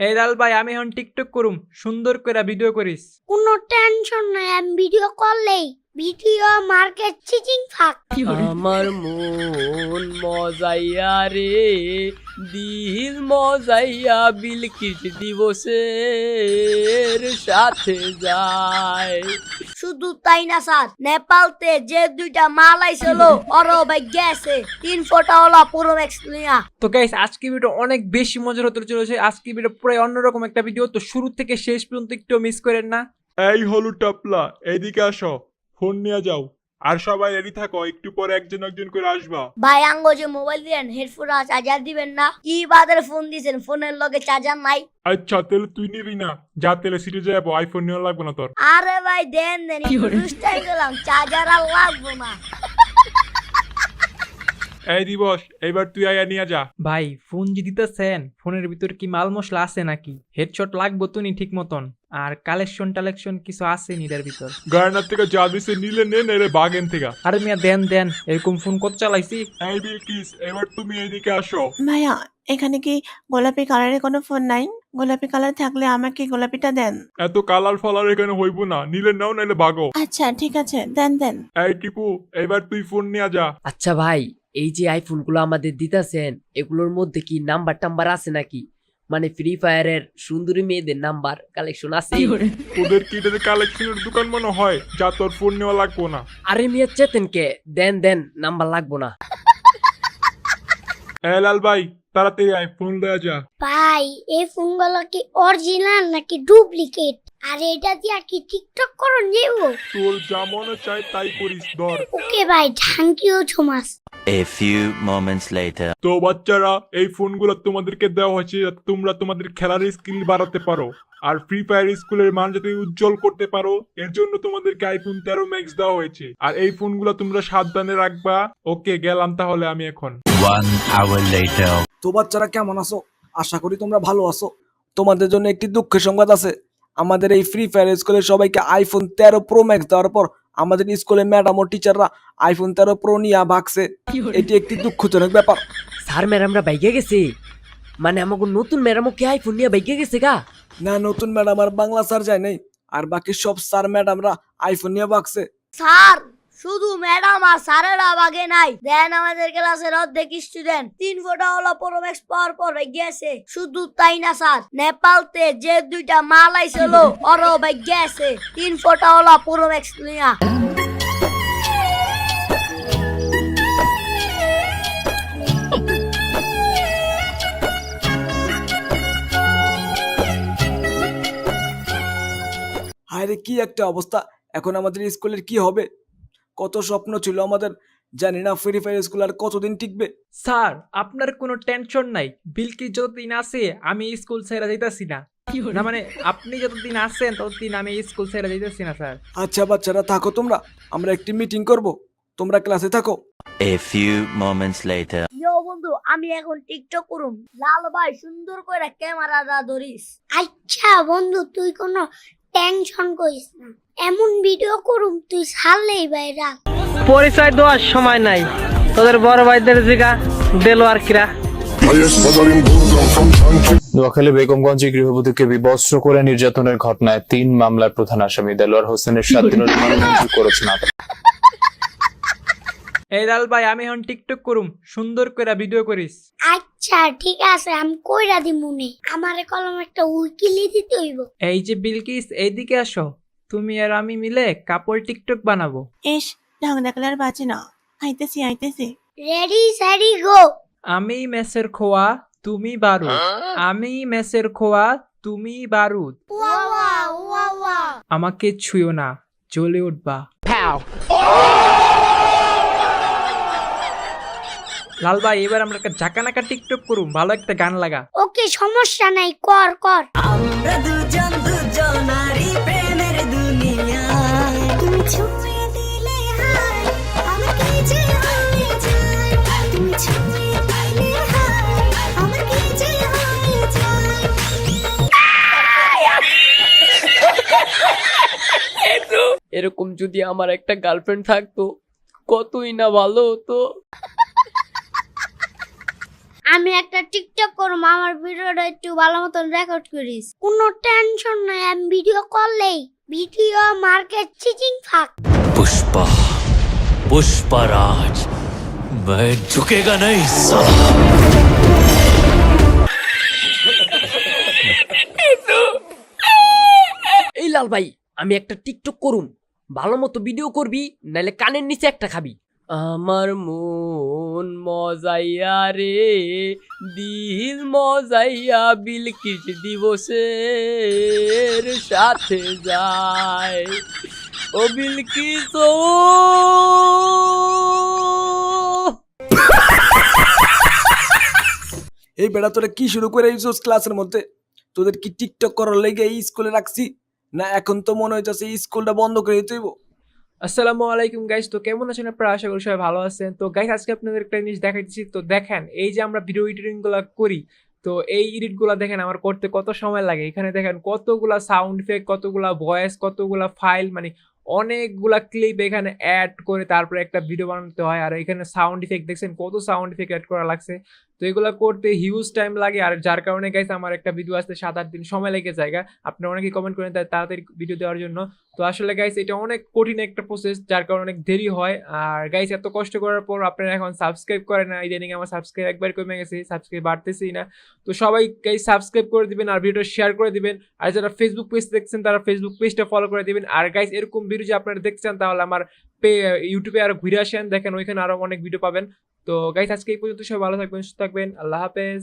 এই লাল ভাই, আমি এখন টিকটক করুম। সুন্দর করে ভিডিও করিস। কোনো টেনশন নাই, আমি ভিডিও করলেই। ভিডিও মার্কেট চিচিং ফাক। আমার মন মজাইয়া রে দিল মজাইয়া বিলকিস দিবসের সাথে যায়। শুধু তাই না স্যার নেপালতে যে দুইটা মাল আইছিল ওরও ভাই গেছে তিন ফোটা ওলা পুরো ম্যাক্স নিয়া। তো গাইস আজকে ভিডিও অনেক বেশি মজার হতে চলেছে। আজকে ভিডিও পুরো অন্যরকম একটা ভিডিও তো শুরু থেকে শেষ পর্যন্ত একটু মিস করেন না। এই হলু টাপলা এইদিকে আসো। ফোন নিয়ে যাও। আর সবাই রেডি থাকো একটু পরে একজন একজন করে আসবা। ভাই আঙ্গো যে মোবাইল দিলেন হেডফোন আর চার্জার দিবেন না। কি বাদের ফোন দিছেন? ফোনের লগে চার্জার নাই। আচ্ছা তাহলে তুই নিবি না। যা তাহলে সিটে যাব। আইফোন নেওয়া লাগবে না তোর। আরে ভাই দেন দেন দুষ্টাই গেলাম চার্জার আর লাগবো না। এই দিবস এবার তুই আয়া নিয়ে যা। ভাই ফোন যে দিতেছেন ফোনের ভিতর কি মাল মশলা আছে নাকি? হেডশট লাগবো তো নি ঠিক মতন। আর কালেকশন টালেকশন কিছু আছে নি এটার ভিতর? গার্নার থেকে যা দিছে নিলে নে নেরে বাগেন থেকে। আরে মিয়া দেন দেন এরকম ফোন কত চালাইছি? এই বিলকিস এবার তুমি এদিকে আসো। ভাইয়া এখানে কি গোলাপি কালারের কোনো ফোন নাই? গোলাপি কালার থাকলে আমাকে গোলাপিটা দেন। এত কালার ফালার এখানে হইব না নিলে নাও নাইলে বাগো। আচ্ছা ঠিক আছে দেন দেন। এই টিপু এবার তুই ফোন নিয়ে যা। আচ্ছা ভাই এই যে আইফোনগুলো আমাদের দিতাছেন এগুলোর মধ্যে কি নাম্বার টাম্বার আছে নাকি? মানে ফ্রি ফায়ারের সুন্দরী মেয়েদের নাম্বার কালেকশন আছে। ওদের কি এটাতে কালেকশনের দোকান মনে হয়? যা তোর ফোন নেওয়া লাগবো না। আরে মেয়ে চেতেন কে? দেন দেন নাম্বার লাগবো না। এ লাল ভাই তাড়াতাড়ি আয় ফোন দেওয়া যা। ভাই এই ফোনগুলো কি অরিজিনাল নাকি ডুপ্লিকেট আর এটা দিয়ে কি টিকটক করুন যাব তোর যা মনে চায় তাই করিস ধর। ওকে ভাই thank you so much A few moments later. তো বাচ্চারা এই ফোনগুলো তোমাদেরকে দেওয়া হয়েছে যাতে তোমরা তোমাদের খেলার স্কিল বাড়াতে পারো। আর ফ্রি ফায়ার স্কুলের মান যাতে উজ্জ্বল করতে পারো এর জন্য তোমাদেরকে আইফোন তেরো ম্যাক্স দেওয়া হয়েছে। আর এই ফোনগুলো তোমরা সাবধানে রাখবা। ওকে গেলাম তাহলে আমি এখন। One hour later. তো বাচ্চারা কেমন আছো? আশা করি তোমরা ভালো আছো। তোমাদের জন্য একটি দুঃখের সংবাদ আছে। আমাদের এই ফ্রি ফায়ার স্কুলের সবাইকে আইফোন তেরো প্রো ম্যাক্স দেওয়ার পর আমাদের স্কুলে ম্যাডাম ও টিচাররা আইফোন তেরো প্রো নিয়ে ভাগছে। এটি একটি দুঃখজনক ব্যাপার। স্যার ম্যাডামরা বাইকে গেছে। মানে আমাকে নতুন ম্যাডামও কে আইফোন নিয়ে বাইকে গেছে গা? না নতুন ম্যাডাম আর বাংলা স্যার যায় নাই। আর বাকি সব স্যার ম্যাডামরা আইফোন নিয়ে ভাগছে। স্যার শুধু ম্যাডাম আর স্যারেরা বাগে নাই। দেন আমাদের ক্লাসের অর্ধেক স্টুডেন্ট তিন ফোটা হলো প্রোম্যাক্স পাওয়ার পর গেছে। শুধু তাই না, স্যার? নেপালতে যে দুইটা মাল আইছিল, ওরও ভাই গেছে। তিন ফোটা হলো প্রোম্যাক্স নিয়া আরে কি একটা অবস্থা। এখন আমাদের স্কুলের কি হবে? কত স্বপ্ন ছিল আমাদের জানি না ফ্রি ফায়ার স্কুল আর কতদিন টিকবে। স্যার আপনার কোনো টেনশন নাই। বিলকি যতদিন আছে আমি স্কুল ছেড়ে যাইতাছি না। না মানে আপনি যতদিন আছেন ততদিন আমি স্কুল ছেড়ে যাইতেছি না স্যার। আচ্ছা বাচ্চারা থাকো তোমরা। আমরা একটি মিটিং করব। তোমরা ক্লাসে থাকো। A few moments later. ইয়ো বন্ধু আমি এখন টিকটক করুম। লাল ভাই সুন্দর করে ক্যামেরাটা ধরিস। আচ্ছা বন্ধু তুই কোনো টেনশন করিস না। এমন ভিডিও করুম তুই ছাড়লেই ভাই রাখ পরিচয় দেওয়ার সময় নাই। তোদের বড় ভাইদের জিগা দেলো আর কিরা। নোয়াখালী বেগমগঞ্জে গৃহবধূকে বিবস্ত্র করে নির্যাতনের ঘটনায় তিন মামলার প্রধান আসামি দেলোয়ার হোসেনের সাত দিনের রিমান্ড মঞ্জুর করেছেন আদালত। এই লাল ভাই আমি এখন টিকটক করুম। সুন্দর করে ভিডিও করিস। আচ্ছা ঠিক আছে আমি কইরা দি মনে আমার কলম একটা উইকিলি দিতে হইব। এই যে বিলকিস এইদিকে আসো। তুমি আর আমি মিলে কাপড় টিকটক বানাবো। ইস ঢং দেখলে আর বাঁচে না। আইতেছি আইতেছি। রেডি স্যারি গো আমি মেসের খোয়া তুমি বারুদ। আমি মেসের খোয়া তুমি বারুদ। ওয়া ওয়া ওয়া ওয়া। আমাকে ছুঁয়ো না জ্বলে উঠবা। লাল ভাই এবার আমরা একটা জাকানাকা টিকটক করুম ভালো একটা গান লাগা। ওকে সমস্যা নাই কর কর। তুমি ছুঁয়ে দিলে আমার কি যে হয়ে যায়। তুমি ছুঁয়ে দিলে আমার কি যে হয়ে যায়। এরকম যদি আমার একটা গার্লফ্রেন্ড থাকতো কতই না ভালো হতো। আমি একটা টিকটক করব আমার ভিডিওটা একটু ভালো মতন রেকর্ড করিস কোনো টেনশন নাই আমি ভিডিও করলেই ভিডিও মার্কেট চিচিং ফাক पुष्पा पुष्पराज मैं झुकेगा नहीं साला এই লাল ভাই আমি একটা টিকটক করুম ভালো মতো ভিডিও করবি নাহলে কানের নিচে একটা খাবি আমার মন মজাইয়া রে, দিল মজাইয়া বিলকিস দিবসের সাথে যায়। ও বিলকিস, ও! এই বেড়া, তোরা কি শুরু করে এইসব ক্লাসের মধ্যে? তোদের কি টিকটক করার লেগে এই স্কুলে রাখছি? না, এখন তো মনে হইতেছে স্কুলটা বন্ধ করে দিতে হইব? আসসালামু আলাইকুম গাইস তো কেমন আছেন আপনারা? আশা করি সবাই ভালো আছেন। তো গাইস আজকে আপনাদের একটা জিনিস দেখাইতেছি। তো, দেখেন, এই যে আমরা ভিডিও এডিটিংগুলা করি, তো এই এডিটগুলা দেখেন আমার করতে কত সময় লাগে। এখানে দেখেন কতগুলা সাউন্ড ইফেক্ট কতগুলা ভয়েস কতগুলা ফাইল মানে অনেকগুলা ক্লিপ এখানে অ্যাড করে তারপরে একটা ভিডিও বানাতে হয়। আর এখানে সাউন্ড ইফেক্ট দেখছেন কত সাউন্ড ইফেক্ট অ্যাড করা লাগছে? তো এগুলো করতে হিউজ টাইম লাগে। আর যার কারণে গাইস আমার একটা ভিডিও আসতে সাত আট দিন সময় লেগে যায় আপনারা অনেকেই কমেন্ট করেন তাড়াতাড়ি ভিডিও দেওয়ার জন্য। তো আসলে গাইস এটা অনেক কঠিন একটা প্রসেস যার কারণে অনেক দেরি হয়। আর গাইস এত কষ্ট করার পর আপনারা এখন সাবস্ক্রাইব করেন না। ইদানিং আমার সাবস্ক্রাইব একবার কমে গেছে সাবস্ক্রাইব বাড়তেছেই না। তো সবাই গাইস সাবস্ক্রাইব করে দিবেন আর ভিডিও শেয়ার করে দিবেন। আর যারা ফেসবুক পেজ দেখছেন, তারা ফেসবুক পেজটা ফলো করে দিবেন। আর গাইস এরকম ভিডিও যে আপনারা দেখছেন তাহলে আমার ইউটিউবে আরও ঘুরে আসেন, দেখেন ওইখানে আরও অনেক ভিডিও পাবেন। তো গাইস আজকে এই পর্যন্ত সবাই ভালো থাকবেন, সুস্থ থাকবেন, আল্লাহ হাফেজ।